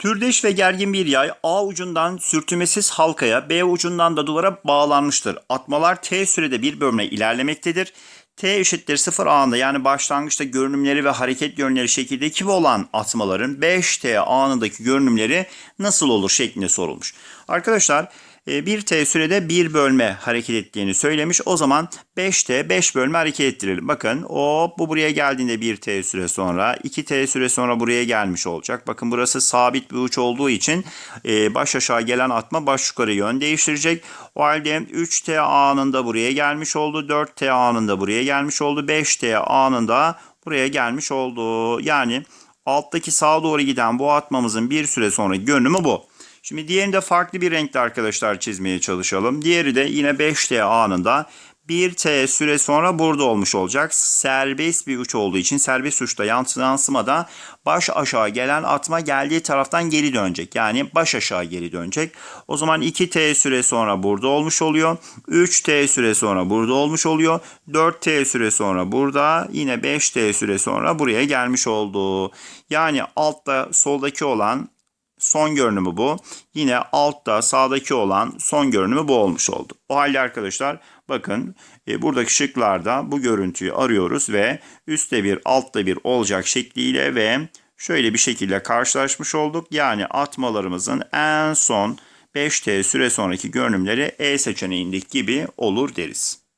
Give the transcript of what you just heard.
Türdeş ve gergin bir yay A ucundan sürtünmesiz halkaya, B ucundan da duvara bağlanmıştır. Atmalar T sürede bir bölümle ilerlemektedir. T eşittir 0 anında yani başlangıçta görünümleri ve hareket yönleri şekildeki olan atmaların 5T anındaki görünümleri nasıl olur şeklinde sorulmuş. Arkadaşlar e, 1T sürede bir bölme hareket ettiğini söylemiş. O zaman 5T 5 bölme hareket ettirelim. Bakın hop bu buraya geldiğinde 1T süre sonra 2T süre sonra buraya gelmiş olacak. Bakın burası sabit bir uç olduğu için e, baş aşağı gelen atma baş yukarı yön değiştirecek. O halde 3T anında buraya gelmiş oldu. 4T anında buraya gelmiş oldu. 5T anında buraya gelmiş oldu. Yani alttaki sağa doğru giden bu atmamızın bir süre sonra görünümü bu. Şimdi diğerini de farklı bir renkte arkadaşlar çizmeye çalışalım. Diğeri de yine 5T anında 1T süre sonra burada olmuş olacak. Serbest bir uç olduğu için serbest uçta yansı- yansımada baş aşağı gelen atma geldiği taraftan geri dönecek. Yani baş aşağı geri dönecek. O zaman 2T süre sonra burada olmuş oluyor. 3T süre sonra burada olmuş oluyor. 4T süre sonra burada. Yine 5T süre sonra buraya gelmiş oldu. Yani altta soldaki olan son görünümü bu. Yine altta sağdaki olan son görünümü bu olmuş oldu. O halde arkadaşlar bakın e, buradaki şıklarda bu görüntüyü arıyoruz ve üstte bir altta bir olacak şekliyle ve şöyle bir şekilde karşılaşmış olduk. Yani atmalarımızın en son 5T süre sonraki görünümleri E seçeneğindeki gibi olur deriz.